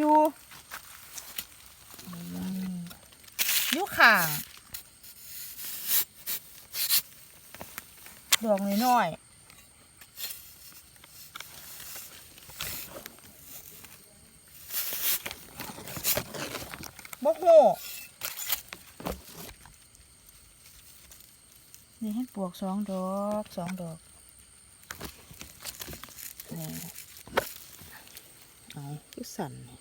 อยู่อยู่ข้างดอกน้อยๆบกโหนี่ให้ปลวกสองดอกสองดอกนี่เอาคือสั่นนี่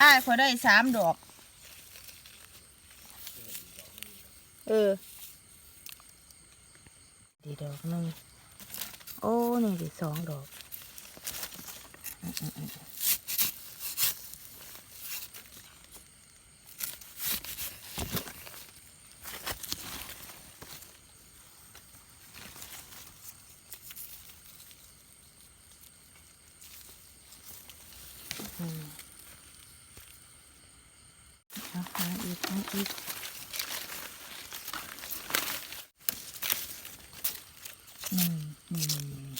อ้ายพอได้สามดอก เออ ดีดอกหนึ่งโอ้ นี่ดีสองดอกอืม อืมอืมอืมเอาหาอีกหาอีกอืมอืม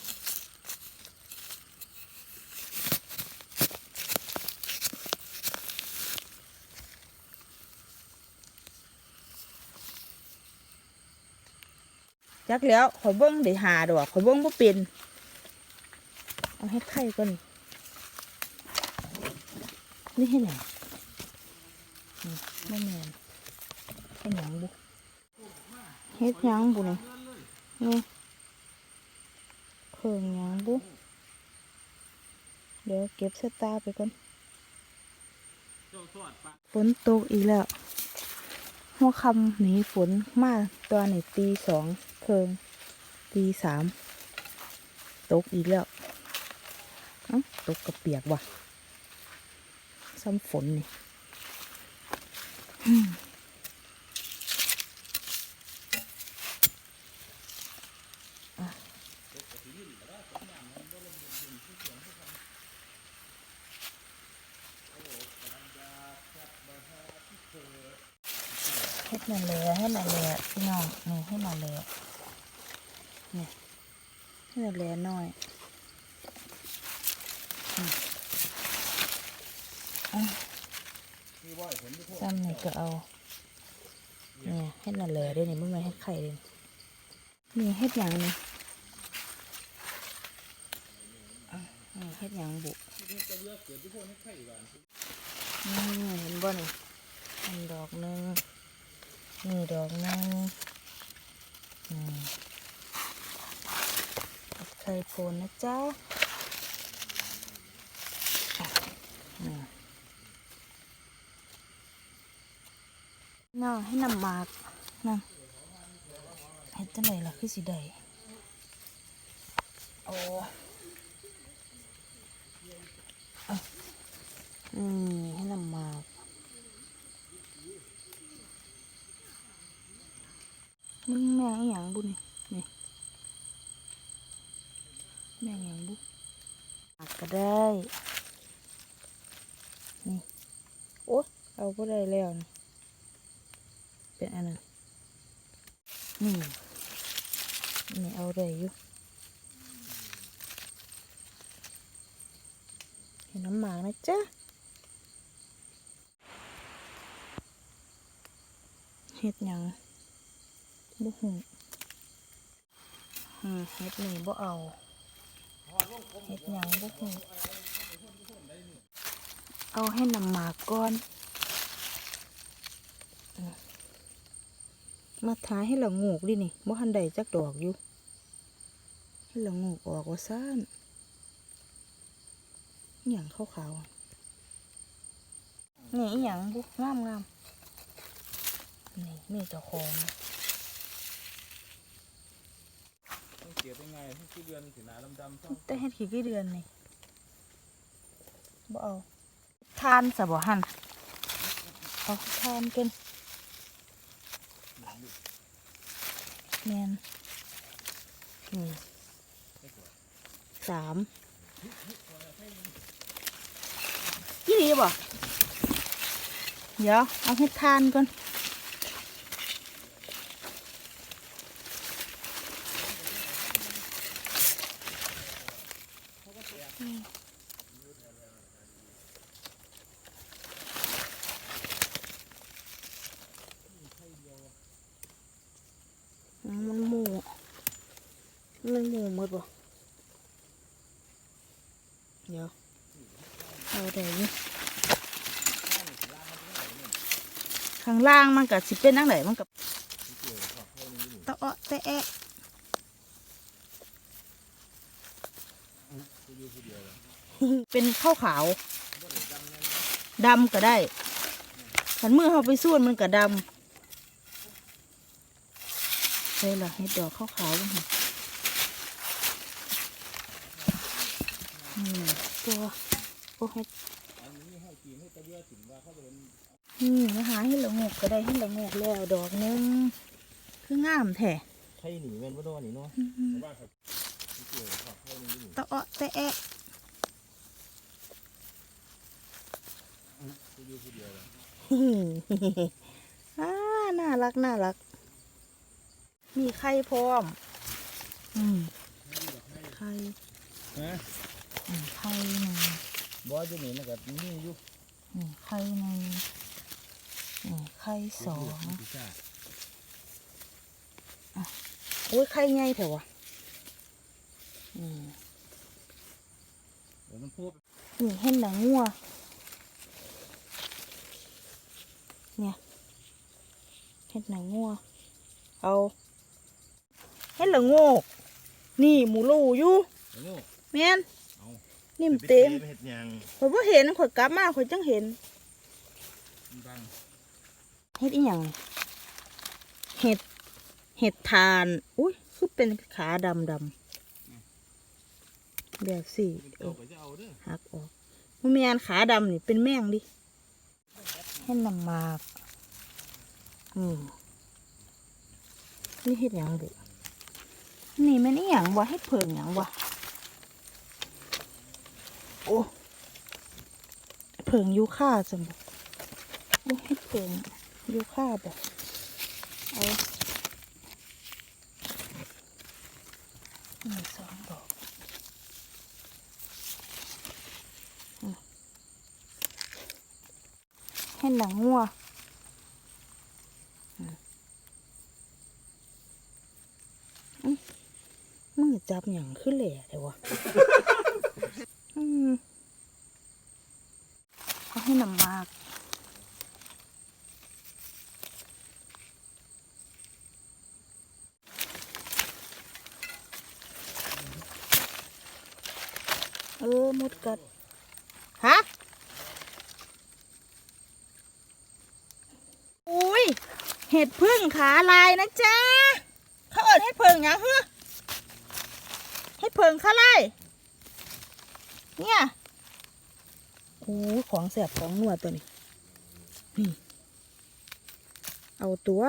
จักแล้วขอยเบิ้งได้หาดอกขอยเบิ้งบ่เป็น เอาให้ไข่ก่อน นี่ให้หน่อยนี่ไม่แมนให้หยังบุเฮ็ดยังบุนี่นี่เพิ่งยังบุเดี๋ยวเก็บสตาไปก่อนฝนตกอีกแล้วหัวคำหนีฝนมาตอนนี้ตีสองเคิงตีสามตกอีกแล้วเอ้าตกกระเปียกว่ะ ซ้ำฝนนี่อืมอะเฮ็ดนั่นเลยให้นั่นเลยพี่น้องนี่ให้นั่นเลยนี่ให้นั่นเลยน้อย ซ้ำนี่ก็เอา เนี่ยเฮ็ดนั่นเลยได้นี่มันไม่เฮ็ดไข่เลยนี่เฮ็ดหยังนี่อะนี่เฮ็ดหยังบุนี่เห็นบ่นี่อันดอกหนึงนี่ดอกหนึงนี่ไข่โพนนะจ๊ะอะนี่ น่าให้นำมากนั่นเฮ็ดจังไดล่ะคือสิได้โอ้อะอืมให้นำมากมันแม่งอย่างบุญนี่แม่งอย่างบุหมากก็ได้นี่โอ้เอาก็ได้แล้วนี่ เป็นอันนั้นนี่นี่เอาได้อยู่เห็นน้ำหมากนะจ๊ะเห็ดหยังบุหูอืมเห็ดนี่บ่เอาเห็ดหยังบุหูเอาให้น้ำหมากก่อน มาท้ายให้ละงูกดินี่บ่ทันใดจักดอกอยู่ ให้ละงูกออกว่าซ่านอหย่างขาวๆอะนี่อหย่างบุงามงามๆนี่มีเจ้าของต้องเกลียดยังไงที่ขี้เดือนสีหนาดำๆต้องแต่เฮ็ดขี้กี่เดือนนี่บ่เอาทานสะบ่หันเอาทานกัน แมนนี่สามยี่ดีบ่เดี๋ยวเอาให้ทานก่อน อืมมันหมู มันหมูหมดบ่เดี๋ยวเอาได้นี่ข้างล่างมันกับสิเป็นนังไหนมันกับตะเอะตะแอะเป็นข้าวขาวดำก็ได้ขันมือเขาไปสูนมันก็ดำใช่ละเห็ดดอกข้าวขาวบ้าง อืมตัวโอ้เห็ดนี่นะคะเห็ดละโงกก็ได้เห็ดละโงกแล้วดอกหนึงคืองามแท้ใช่หนีแม่นบ่โดนนี่เนาะว่าครับเกี่ยวกับให้นี่ตะเอะตะแอะกูอยู่ผู้เดียวเลยอ่าน่ารักน่ารัก มีไข่พร้อม อืมไข่ฮะอืม ไข่หนึ่งบ่อยู่นี่มันก็มีอยู่อืมไข่หนึ่งอืมไข่สองพิซซ่าโอ้ยไข่ใหญ่เถอะวะอืมเดี๋ยวมันพูดนี่เห็นหนังงัวเนี่ยเห็ดหนังงัวเอาเห็ดละโงกนี่หมูลูอยู่โอ้โหแม่นเอา นิ่มเต็มเฮ็ดหยังข่อยบ่เห็นข่อยกลับมาข่อยจังเห็นมันบังเห็ดอีหยังนี่เห็ดเห็ดทาน อุ้ยคือเป็นขาดำดำแบบสี่มันเอเจ้าอก็จะเอาเด้อหักออกมันมีอันขาดำนี่เป็นแมงดิเห็ดน้ำหมากอืมนี่เห็ดหยังบุนี่มันอีหยังวะเห็ดเพิงหยังวะ โอ้เพิงยูค่าจังบุโอ้เห็ดเพิงยูค่าบ่เอาหนึ่งสองดอกเห็นหนังงัวมือมือจับอย่างขึ้นแหล่เลยวะ อืมเขาให้นำมาก เออหมดกัด ฮะ อุ้ย เห็ดพึ่งขาลายนะจ๊ะ เขาเอิดเห็ดเพิ่งยังเหรอเห็ดเพิ่งขาลาย เนี่ยโอ้ของแสบของนัวตัวนี้ นี่ เอาตัว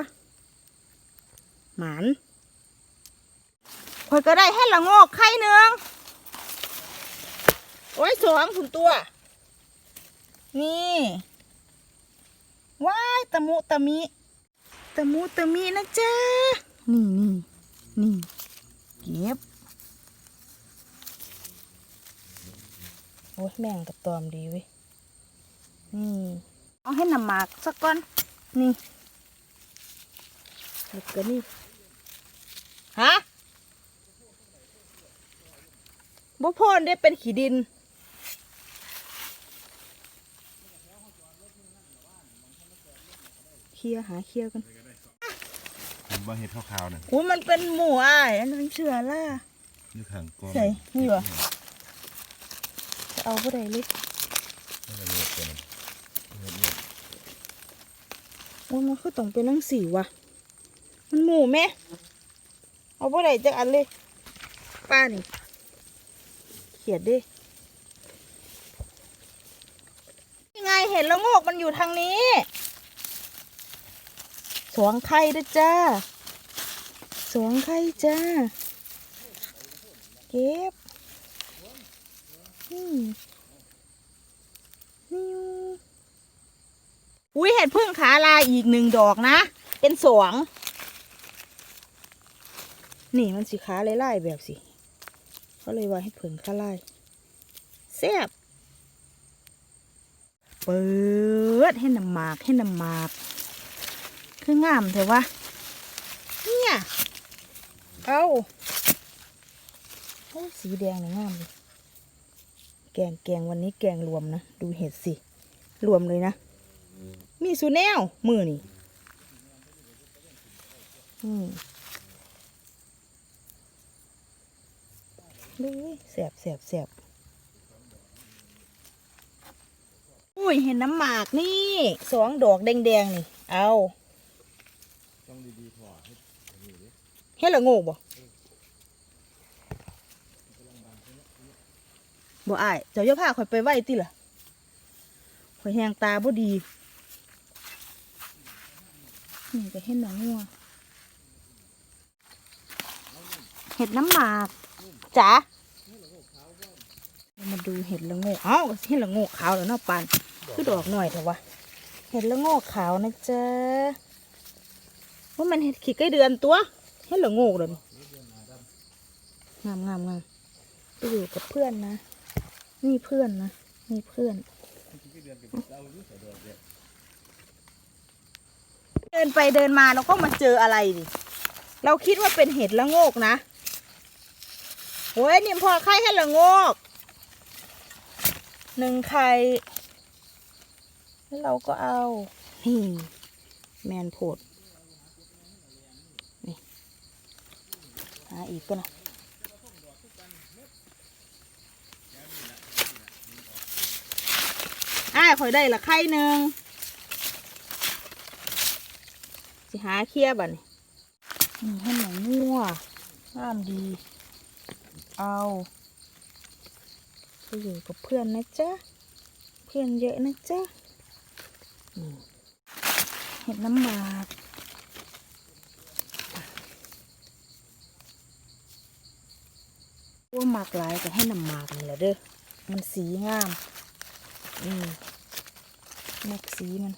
หมานข่อยก็ได้ให้ละโงกไข่หนึ่ง โอ้ยสองถุนตัว นี่ว้ายตะมุตะมิตะมุตะมินะจ๊ะนี่นี่นี่เก็บโอ้ยแม่งกับตอมดีเว้ยนี่เอาให้น้ำหมากสักก้อน นี่แล้วก็นี่ฮะบ่พอนได้เป็นขี้ดิน เคลียร์หาเคลียร์กันผมบ่เฮ็ดขาวๆน่ะโอ้มันเป็นหมูอ้ายอันนั้นเชื่อล่ะอยู่ข้างกองใส่นี่วะจะเอาบ่ได้เลยมันจะเลือดตัวนั้นเลือดเลือดโอ้มันคือต้องเป็นนังสีวะมันหมูแม่เอาบ่ได้จักอันเลยป้านี่เขียดดิยังไงเห็นแล้วโงกมันอยู่ทางนี้ สวงไข่ด้วยจ้า สวงไข่จ้า เก็บนี่อุ้ยเห็ดพึ่งขาลายอีกหนึ่งดอกนะ เป็นสวง นี่มันสีขาไล่ๆแบบสิเขาเลยว่าให้ผึ่งขาลายแซ่บเปิดให้น้ำหมากให้น้ำหมาก คืองามเถอะวะเนี่ยเอาโอ้สีแดงนี่งามเลยแกงแกงวันนี้แกงรวมนะ ดูเห็ดสิ รวมเลยนะ มีสูแนว มือนี่อืมดูแสบแสบแสบอุ้ย เห็นน้ำหมากนี่ สองดอกแดง ๆ นี่ เอา ต้องดีๆถอดให้อันนี้ดิ เฮ็ดละโงกบ่บ่อายเจ้าอย่าพาข่อยไปไว้ติล่ะข่อยแหงตาบ่ดีนี่ก็เห็ดหนังงัวเห็ดน้ำหมากจ๋าเรามาดูเห็ดละโงกเอ้าเห็ดละโงกขาวแล้วเนาะปานคือดอกหน่อยเถอะวะเห็ดละโงกขาวนะจ๊ะว่ามันเห็ดขี้ไก่เดือนตัว เห็ดละโงกเลยนี่งามงามงามไปอยู่กับเพื่อนนะนี่เพื่อนนะนี่เพื่อน เดินไปเดินมาเราก็มาเจออะไรดิเราคิดว่าเป็นเห็ดละโงกนะโอ้ยนี่พอไข่ให้ละโงกหนึ่งไข่แล้วเราก็เอานี่แมนโพด หาอีกก็นะอ้ายข่อยได้ละไข่หนึ่งสิหาเคียบัดนี่นี่ให้หนังงัวงามดี เอาไปอยู่กับเพื่อนนะจ๊ะ เพื่อนเยอะนะจ๊ะเห็ดน้ำหมาก ว่าหมากหลายก็ให้น้ำหมากนี่แหละเด้อ มันสีงาม อืมมักสีมัน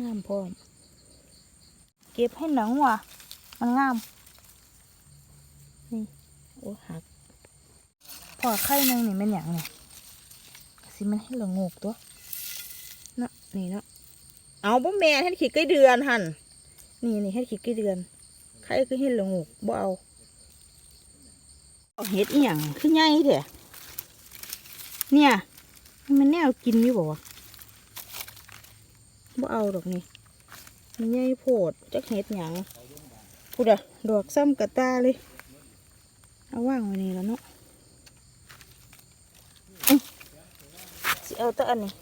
งามพร้อม เก็บให้หนังว่ะ มันงาม นี่ โอ้หัก พอไข่หนึงนี่มันอย่างเนี่ยสิมันให้ละโงกตัวนะนี่นะเอาบ่แม่ให้ขีดใกล้เดือนหันนี่นี่ให้ขีดใกล้เดือน ไข่ก็ให้ละโงกบ่เอาเอาเห็ดอีหยังคือไงเถอะเนี่ย มันแนวกินอยู่บ่วะบ่เอาดอกนี่มันใหญ่โพดจักเห็ดหยังพูดอะดอกซ้ำกระตาเลย เอาว่างไว้นี่แล้วเนาะอื้อสิเอาแตะอันนี้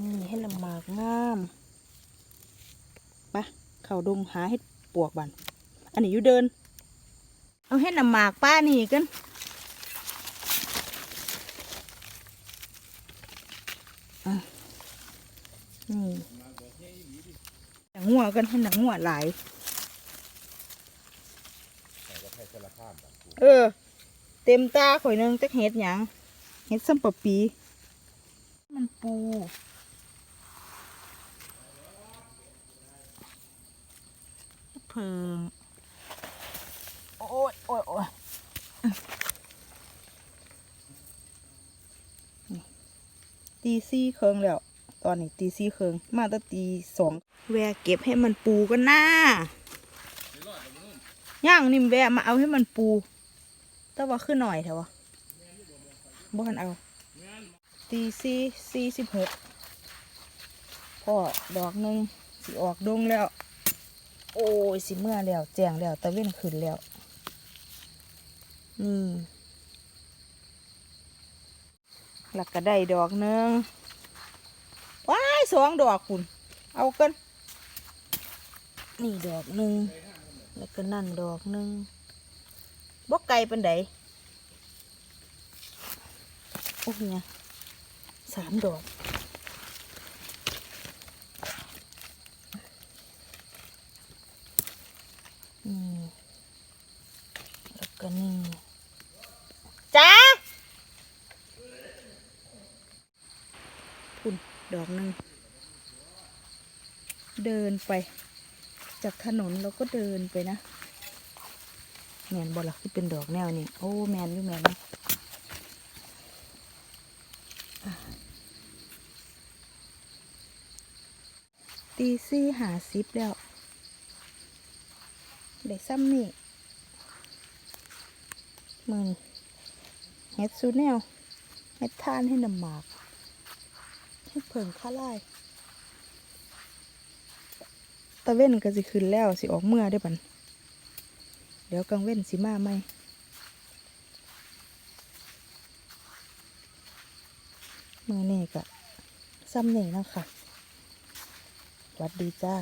นี่ให้ลำมากงามไปะ เข่าดงหาเห็ดปวกบันอันนี้อยู่เดิน เอาเห็ดลำมากป้านี่กันนี่หนังหัวกันให้หนังหัวหลายเออ เต็มตาข่อยนึงจักเห็ดหยังเห็ดซ้ำปะปี มันปู พิงโอ้ยโอ้ยโอ้ยนี่ตีซี่เคิงแล้ว ตอนนี้ตีซี่เคิงมาตั้งตีสองแวะเก็บให้มันปูกันหน้าย่างนิ่มแวะมาเอาให้มันปูแต่ว่าขึ้นหน่อยเถอะวะบ่ทันเอาตีซี่สี่สิบหกพ่อดอกหนึ่งสิออกดงแล้ว โอ้ยสิเมื่อแล้วแจงแล้วตะเว้นขึ้นแล้ว นี่หลักก็ได้ดอกหนึ่งว้ายสองดอกคุณเอากันนี่ดอกหนึ่งแล้วก็นั่นดอกหนึ่งบอกไก่เป็นไดโอ้ยเนี่ยสามดอก นี่แล้วก็นี่จ้าพุ่นดอกหนึ่ง เดิน ไป จากถนนเราก็เดินไปนะแมนบอล่ะที่เป็นดอกแนวนี่โอ้แมนอยู่แมนนะตีสี่หาสิบแล้วได้ซ้ำนี่มึงเฮ็ดซูแนวเฮ็ดทานให้น้ำหมากเฮ็ดเผิงข้าไล่ ตะเว้นก็สิขึ้นแล้วสิออกเมื่อได้ปันเดี๋ยวกลางเว้นสิมาไหมเมื่อนี่ก็ซ้ำนี่นะค่ะสวัดดีจ้า